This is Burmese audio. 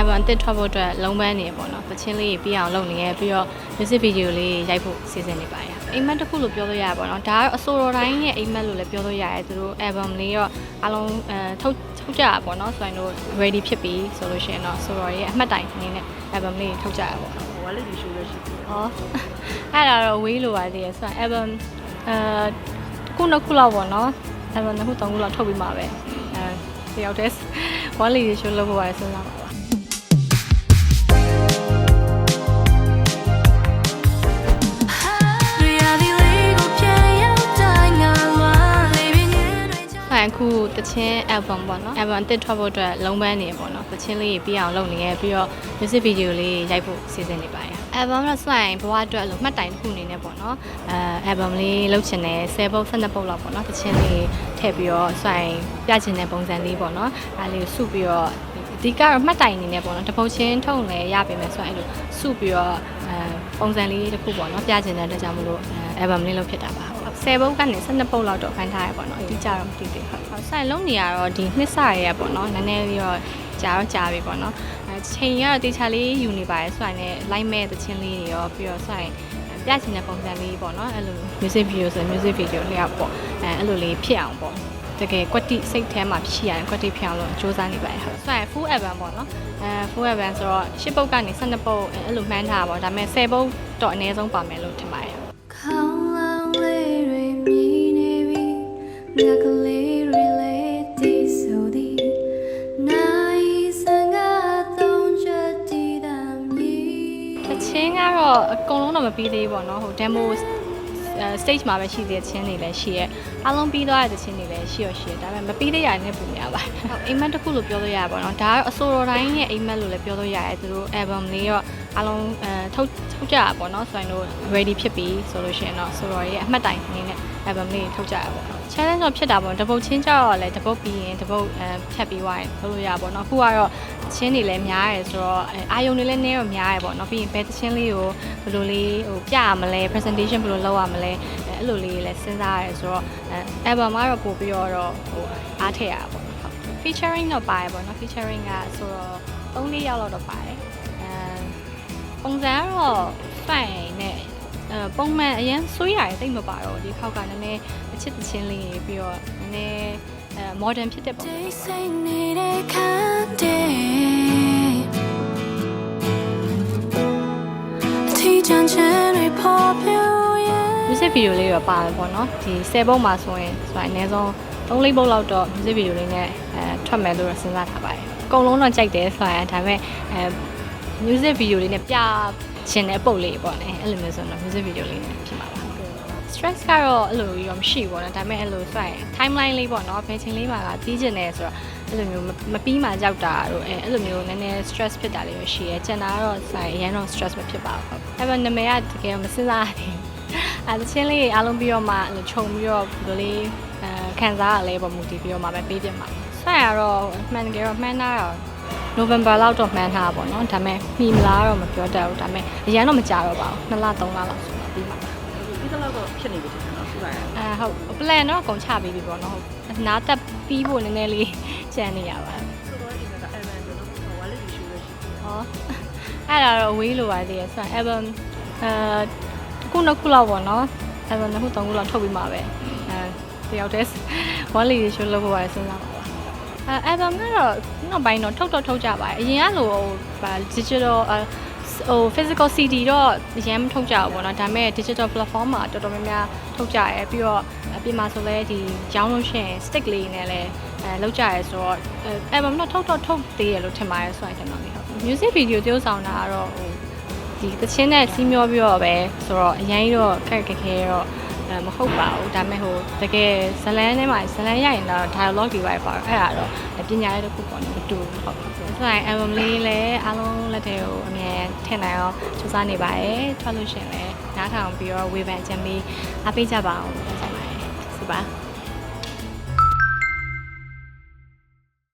album အသစ်ထွက်ဖို့အတွက်လုံးပန်းနေပေါ့နော်ပချင်းလေးပြီးအောင်လုပ်နေရပြီးတော့ music video လေးရိုက်ဖို့စီစဉ်နေပါရအိမ်မက်တစ်ခုလို့ပြောလို့ရပါတော့နော်ဒါကတော့အဆိုတော်တိုင်းရဲ့အိမ်မက်လို့လည်းပြောလို့ရတယ်သူတို့ album လေးတော့အလုံးအဲထုတ်ထုတ်ကြတာပေါ့နော်ဆိုရင်တို့ ready ဖြစ်ပြီဆိုလို့ရှိရင်တော့ဆိုတော်ရဲ့အမှတ်တိုင်အနေနဲ့ album လေးထုတ်ကြရပါပေါ့ဝါလေးဒီရှိုးလေးရှိတယ်ဟောအဲ့ဒါတော့ဝေးလိုပါသေးတယ်ဆိုတော့ album အဲခုနှစ်ခုလောက်ပေါ့နော် album နှစ်ခုသုံးခုလောက်ထုတ်ပြီးမှာပဲအဲတယောက်တည်း one lady show လုပ်ဖို့ပါစဉ်းစားပါ အခုတချင်း album ပေါ့နော်။ album အသစ်ထွက်ဖို့အတွက်လုံးပန်းနေပေါ့နော်။တချင်းလေးပြီးအောင်လုပ်နေရပြီးတော့ music video လေးရိုက်ဖို့စီစဉ်နေပါရ။ album တော့ဆိုရင်ဘဝအတွက်လို့မှတ်တိုင်တစ်ခုအနေနဲ့ပေါ့နော်။အဲ album လေးလုပ်ချင်တယ်10ပုတ်12ပုတ်လောက်ပေါ့နော်။တချင်းလေးထည့်ပြီးတော့ဆိုရင်ပြချင်တဲ့ပုံစံလေးပေါ့နော်။အဲလေးကိုစုပြီးတော့အဓိကတော့မှတ်တိုင်အနေနဲ့ပေါ့နော်တပုတ်ချင်းထုံလည်းရပါမယ်ဆိုရင်အဲ့လိုစုပြီးတော့အဲပုံစံလေးတစ်ခုပေါ့နော်ပြချင်တဲ့အတွက်ကြောင့်မလို့အဲ album လေးလုပ်ဖြစ်တာပါဟုတ် 10ပုတ်ကနေ12ပုတ်လောက်တော့ခိုင်းထားရပေါ့နော်အတိအကျတော့မသိသေးဘူးဟုတ်ဆိုင်လုံးနေရတော့ဒီနှစ်စရရပေါ့နော်နည်းနည်းလေးတော့ကြာတော့ကြာပြီပေါ့နော်အဲချိန်ရတော့တေချာလေးယူနေပါတယ်ဆိုရင်လည်း line မဲ့သချင်းလေးတွေရောပြီးတော့ဆိုရင်ပြချင်တဲ့ပုံစံလေးပေါ့နော်အဲ့လို music video ဆို music video လျောက်ပေါ့အဲအဲ့လိုလေးဖြစ်အောင်ပေါ့တကယ်ကွက်တိစိတ်ထဲမှာဖြစ်ရတယ်ကွက်တိဖြစ်အောင်လို့စူးစမ်းနေပါတယ်ဟုတ်ဆိုရင် full album ပေါ့နော်အဲ full album ဆိုတော့10ပုတ်ကနေ12ပုတ်အဲ့လိုမှန်းထားပါတော့ဒါပေမဲ့10ပုတ်တော့အနည်းဆုံးပါမယ်လို့ထင်ပါတယ် တော့အကုန်လုံးတော့မပြီးသေးဘူးပေါ့နော်ဟို demo အဲ stage မှာပဲရှိသေးတဲ့ချင်းတွေလည်းရှိရဲအားလုံးပြီးသွားတဲ့ချင်းတွေလည်းရှိရရှိရဲဒါပေမဲ့မပြီးသေးရတဲ့ပုံများပါတယ်ဟုတ်အိမ်မက်တစ်ခုလို့ပြောလို့ရပါတော့ဒါကတော့အဆိုတော်တိုင်းရဲ့အိမ်မက်လို့လည်းပြောလို့ရတယ်သူတို့ album လေးတော့အားလုံးအဲထုတ်ထုတ်ကြတာပေါ့နော်ဆိုရင်တို့ ready ဖြစ်ပြီဆိုလို့ရှိရင်တော့ဆိုတော်ရဲ့အမှတ်တိုင်အနေနဲ့ album လေးထုတ်ကြရပါပေါ့ challenge တော့ဖြစ်တာပေါ့တပုတ်ချင်းကြတော့လည်းတပုတ်ပြီးရင်တပုတ်အဲဖြတ်ပြီးသွားရင်လုပ်လို့ရပါပေါ့နော်အခုကတော့ ချင်းတွေလည်းများတယ်ဆိုတော့အဲအာယုံတွေလည်းနည်းတော့များရပေါ့နော်ပြီးရင်ဘယ်တချင်းလေးကိုဘယ်လိုလေးဟိုပြရမလဲ presentation ဘယ်လိုလုပ်ရမလဲအဲအဲ့လိုလေးလည်းစဉ်းစားရတယ်ဆိုတော့အဲ album ကတော့ပို့ပြီးတော့ဟိုအားထည့်ရတာပေါ့ဟုတ် featuring တော့ပါတယ်ပေါ့နော် featuring ကဆိုတော့3လေးယောက်လောက်တော့ပါတယ်အဲပုံစံကတော့ fine နဲ့အဲပုံမှန်အရင်ဆွေးရတယ်တိတ်မပါတော့ဒီခောက်ကနည်းနည်းအချစ်တချင်းလေးတွေပြီးတော့နည်းနည်း အဲ modern ဖြစ်တဲ့ပုံစံတိတ်ဆိတ်နေတဲ့ခန်းတဲ့အထီးချမ်းချမ်းတွေပေါ်ပြရဲ့ music video လေးတော့ပါတယ်ပေါ့နော်ဒီ10ပုံမှာဆိုရင်ဆိုရင်အနည်းဆုံး3လေးပုံလောက်တော့ music video လေးနဲ့အဲထွက်မယ်လို့တော့စဉ်းစားထားပါတယ်အကုန်လုံးတော့ကြိုက်တယ်ဆိုရင်ဒါပေမဲ့အဲ music video လေးနဲ့ပြရှင်တဲ့ပုံလေးပေါ့လေအဲ့လိုမျိုးဆိုတော့ music video လေးနဲ့ဖြစ်မှာပါ stress ကတော့အဲ့လိုရောမရှိဘူးပေါ့နော်ဒါပေမဲ့အဲ့လိုဆိုရင် timeline လေးပေါ့နော်ဘယ်ချိန်လေးမှာကတီးကျင်နေဆိုတော့အဲ့လိုမျိုးမပြီးမှကြောက်တာတို့အဲအဲ့လိုမျိုးနည်းနည်း stress ဖြစ်တာလေးရောရှိရဲကျန်တာကတော့ဆိုင်အရင်တော့ stress မဖြစ်ပါဘူးဟုတ်အဲ့တော့နာမည်ကတကယ်မစဉ်းစားရသေးဘူးအဲ့လိုချင်းလေးအားလုံးပြီးတော့မှအဲ့လိုခြုံပြီးတော့ဘယ်လိုလေးအဲခံစားရလဲပေါ့မူတည်ပြီးတော့မှပဲပေးပြမှာဆိုင်ကတော့မှန်တကယ်တော့မှန်းတာတော့ November လောက်တော့မှန်းထားတာပေါ့နော်ဒါပေမဲ့မှီမလားတော့မပြောတတ်ဘူးဒါပေမဲ့အရင်တော့မကြတော့ပါဘူး2လ3လလောက်ဆိုတော့ပြီးမှာ ပါဒီတော့တော့ဖြစ်နေပြီထင်တယ်နော်ဟုတ်ပါရဲ့အဲဟုတ် plan တော့အကုန်ချပြီးပြီပေါ့နော်ဟုတ်နားတက်ပြီးဖို့နည်းနည်းလေးကြံနေရပါတယ်ဆိုတော့ဒီက album ဆိုတော့ဝါလေးဒီရှိုးလေးရှိတယ်ဟောအဲ့ဒါတော့ဝေးလိုပါသေးတယ်ဆိုတော့ album အဲခုနှစ်ခုလောက်ပေါ့နော် album နှစ်ခုသုံးခုလောက်ထုတ်ပြီးမှာပဲအဲတယောက်တည်း one lady show လုပ်ဖို့ပါစဉ်းစားပါပါအဲ album ကတော့နောက်ပိုင်းတော့ထုတ်တော့ထုတ်ကြပါတယ်အရင်ကလိုဟိုဗာ digital ဟို physical CD တော့အရင်မထုတ်ကြဘူးပေါ့နော်ဒါပေမဲ့ digital platform မှာတော်တော်များများထုတ်ကြရဲပြီးတော့အပြင်မှာဆိုလဲဒီရောင်းလို့ရှိရင် stick လေးနဲ့လည်းအဲလောက်ကြရဲဆိုတော့ album တော့ထုတ်တော့ထုတ်သေးရလို့ထင်ပါတယ်ဆိုရင်ကျွန်တော်လေးဟုတ် music video တိုးဆောင်တာကတော့ဟိုဒီသချင်းနဲ့စီးမျောပြီးတော့ပဲဆိုတော့အရင်တော့ခက်ခက်ခဲတော့ အဲမဟုတ်ပါဘူးဒါပေမဲ့ဟိုတကယ်ဇလန်းထဲမှာဇလန်းရရင်တော့ dialogue တွေပါပါအဲ့ဒါတော့ပညာရေးတစ်ခုပေါ့နော်မတူဘူးဟုတ်ဆိုရင် album လေးလည်းအားလုံးလက်ထဲကိုအမြဲထည့်နိုင်အောင်စူးစမ်းနေပါတယ်ထွက်လို့ရှရင်လည်းနားထောင်ပြီးတော့ဝေဖန်ခြင်းပြီးအားပေးကြပါအောင်ပြောချင်ပါတယ်ဆိုပါ